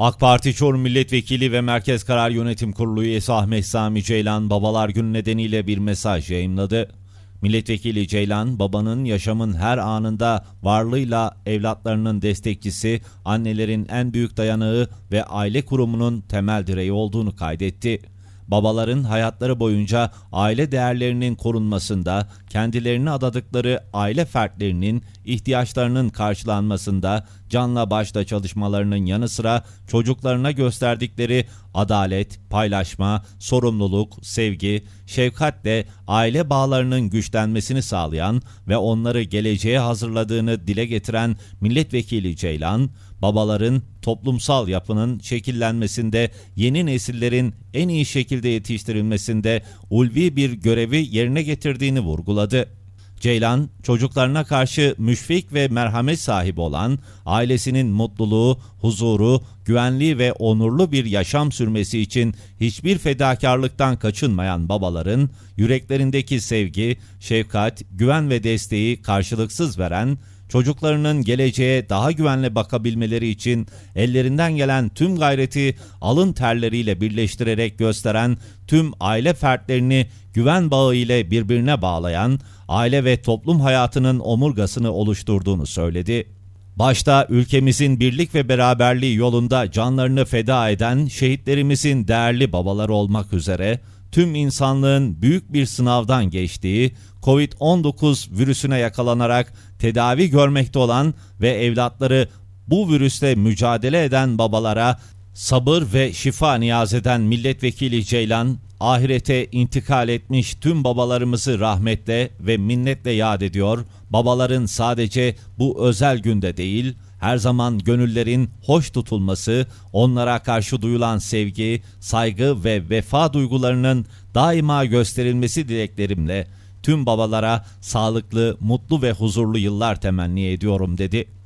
AK Parti Çorum Milletvekili ve Merkez Karar Yönetim Kurulu üyesi Ahmet Sami Ceylan Babalar Günü nedeniyle bir mesaj yayımladı. Milletvekili Ceylan, babanın yaşamın her anında varlığıyla evlatlarının destekçisi, annelerin en büyük dayanağı ve aile kurumunun temel direği olduğunu kaydetti. Babaların hayatları boyunca aile değerlerinin korunmasında, kendilerini adadıkları aile fertlerinin ihtiyaçlarının karşılanmasında canla başla çalışmalarının yanı sıra çocuklarına gösterdikleri adalet, paylaşma, sorumluluk, sevgi, şefkatle aile bağlarının güçlenmesini sağlayan ve onları geleceğe hazırladığını dile getiren milletvekili Ceylan, babaların toplumsal yapının şekillenmesinde yeni nesillerin en iyi şekilde yetiştirilmesinde ulvi bir görevi yerine getirdiğini vurguladı. Ceylan, çocuklarına karşı müşfik ve merhamet sahibi olan, ailesinin mutluluğu, huzuru, güvenli ve onurlu bir yaşam sürmesi için hiçbir fedakarlıktan kaçınmayan babaların, yüreklerindeki sevgi, şefkat, güven ve desteği karşılıksız veren, çocuklarının geleceğe daha güvenle bakabilmeleri için ellerinden gelen tüm gayreti alın terleriyle birleştirerek gösteren tüm aile fertlerini güven bağı ile birbirine bağlayan, aile ve toplum hayatının omurgasını oluşturduğunu söyledi. Başta ülkemizin birlik ve beraberliği yolunda canlarını feda eden şehitlerimizin değerli babaları olmak üzere tüm insanlığın büyük bir sınavdan geçtiği, Covid-19 virüsüne yakalanarak tedavi görmekte olan ve evlatları bu virüsle mücadele eden babalara sabır ve şifa niyaz eden milletvekili Ceylan, ahirete intikal etmiş tüm babalarımızı rahmetle ve minnetle yad ediyor. Babaların sadece bu özel günde değil, her zaman gönüllerin hoş tutulması, onlara karşı duyulan sevgi, saygı ve vefa duygularının daima gösterilmesi dileklerimle tüm babalara sağlıklı, mutlu ve huzurlu yıllar temenni ediyorum dedi.